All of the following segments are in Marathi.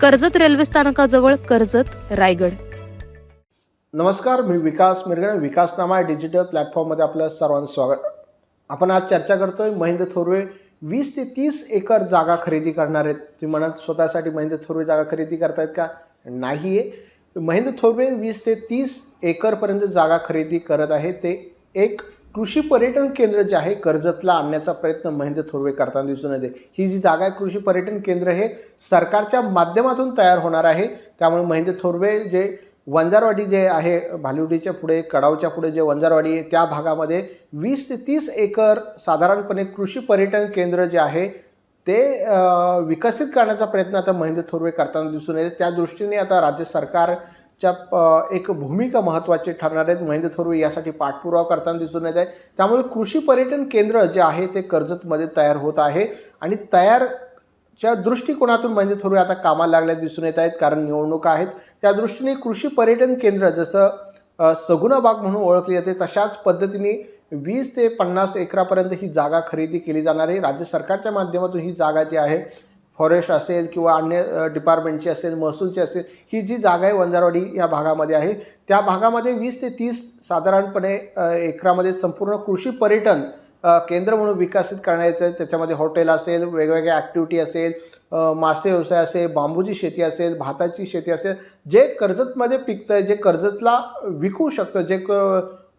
कर्जत रेल्वे स्थानकाजवळ कर्जत रायगड. नमस्कार मी विकास मिरगणे विकासनामा डिजिटल प्लॅटफॉर्ममध्ये आपलं सर्वांचं स्वागत. आपण आज चर्चा करतोय महेंद्र थोरवे वीस ते तीस एकर जागा खरेदी करणार आहेत. तुम्ही म्हणत स्वतःसाठी महेंद्र थोरवे जागा खरेदी करतायत का? नाही आहे महेंद्र थोरवे वीस ते तीस एकरपर्यंत जागा खरेदी करत आहे ते एक कृषी पर्यटन केंद्र जे आहे कर्जतला आणण्याचा प्रयत्न महेंद्र थोरवे करताना दिसून येते. ही जी जागा आहे कृषी पर्यटन केंद्र हे सरकारच्या माध्यमातून तयार होणार आहे. त्यामुळे महेंद्र थोरवे जे वंजारवाडी जे आहे भालिवडीच्या पुढे कडावच्या पुढे जे वंजारवाडी आहे त्या भागामध्ये वीस ते तीस एकर साधारणपणे कृषी पर्यटन केंद्र जे आहे ते विकसित करण्याचा प्रयत्न आता महेंद्र थोरवे करताना दिसून येते. त्या दृष्टीने आता राज्य सरकार च्या एक भूमिका महत्त्वाची ठरणार आहेत. महेंद्र थोरवे यासाठी पाठपुरावा करताना दिसून येत आहे त्यामुळे कृषी पर्यटन केंद्र जे आहे ते कर्जतमध्ये तयार होत आहे आणि तयार च्या दृष्टिकोनातून महेंद्र थोरवे आता कामाला लागल्या दिसून येत आहेत. कारण निवडणुका आहेत. त्या दृष्टीने कृषी पर्यटन केंद्र जसं सगुणाबाग बाग म्हणून ओळखली जाते तशाच पद्धतीने वीस ते पन्नास एकरापर्यंत ही जागा खरेदी केली जाणार आहे. राज्य सरकारच्या माध्यमातून ही जागा जी आहे फॉरेस्ट असेल किंवा अन्य डिपार्टमेंटची असेल महसूलची असेल ही जी जागा आहे वंजारवाडी या भागामध्ये आहे त्या भागामध्ये वीस ते तीस साधारणपणे एकरामध्ये संपूर्ण कृषी पर्यटन केंद्र म्हणून विकसित करण्याचं आहे त्याच्यामध्ये हॉटेल असेल वेगवेगळ्या ॲक्टिव्हिटी असेल मासे व्यवसाय असेल बांबूची शेती असेल भाताची शेती असेल जे कर्जतमध्ये पिकतं जे कर्जतला विकू शकतं जे क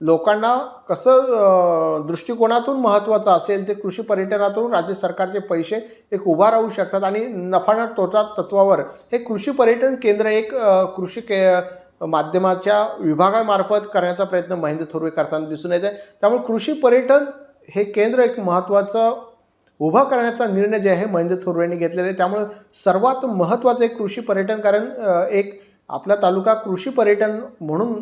लोकांना कसं दृष्टिकोनातून महत्त्वाचं असेल ते कृषी पर्यटनातून राज्य सरकारचे पैसे एक उभा राहू शकतात आणि नफा तोटा तत्वावर हे कृषी पर्यटन केंद्र एक कृषी के माध्यमाच्या विभागामार्फत करण्याचा प्रयत्न महेंद्र थोरवे करताना दिसून येत आहे. त्यामुळे कृषी पर्यटन हे केंद्र एक महत्त्वाचं उभा करण्याचा निर्णय जे आहे महेंद्र थोरवेंनी घेतलेला आहे. त्यामुळे सर्वात महत्त्वाचं एक कृषी पर्यटन कारण एक आपला तालुका कृषी पर्यटन म्हणून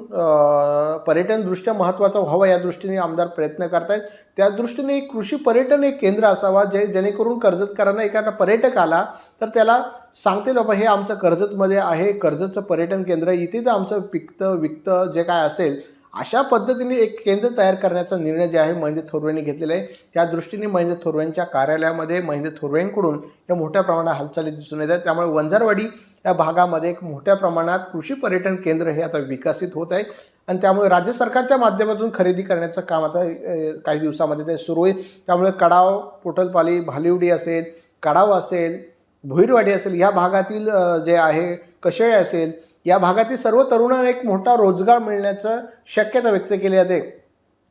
पर्यटनदृष्ट्या महत्त्वाचा व्हावा या दृष्टीने आमदार प्रयत्न करतायत. त्या दृष्टीने एक कृषी पर्यटन एक केंद्र असावा जे जेणेकरून कर्जतकरांना एखादा पर्यटक आला तर त्याला सांगते बाबा हे आमचं कर्जतमध्ये आहे कर्जतचं पर्यटन केंद्र इथे तर आमचं पिकतं विकतं जे काय असेल अशा पद्धतीने एक केंद्र तयार करण्याचा निर्णय जे आहे महेंद्र थोरवेंनी घेतलेला आहे. त्या दृष्टीने महेंद्र थोरवेंच्या कार्यालयामध्ये महेंद्र थोरवेंकडून या मोठ्या प्रमाणात हालचाली दिसून येत आहेत. त्यामुळे वंजारवाडी या भागामध्ये एक मोठ्या प्रमाणात कृषी पर्यटन केंद्र हे आता विकसित होत आहे. आणि त्यामुळे राज्य सरकारच्या माध्यमातून खरेदी करण्याचं काम आता काही दिवसामध्ये ते सुरू होईल. त्यामुळे कडाव पोटलपाली भालिवडी असेल कडाव असेल भुईरवाडी असेल या भागातील जे आहे कशेळे असेल या भागातील सर्व तरुणांना एक मोठा रोजगार मिळण्याचं शक्यता व्यक्त केली जाते.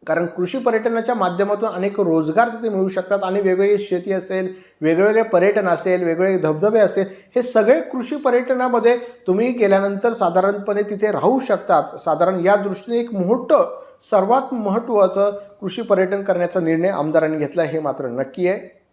कारण कृषी पर्यटनाच्या माध्यमातून अनेक रोजगार तिथे मिळू शकतात आणि वेगवेगळी शेती असेल वेगवेगळे पर्यटन असेल वेगवेगळे धबधबे असेल हे सगळे कृषी पर्यटनामध्ये तुम्ही गेल्यानंतर साधारणपणे तिथे राहू शकतात. साधारण या दृष्टीने एक मोठं सर्वात महत्त्वाचं कृषी पर्यटन करण्याचा निर्णय आमदारांनी घेतला हे मात्र नक्की आहे.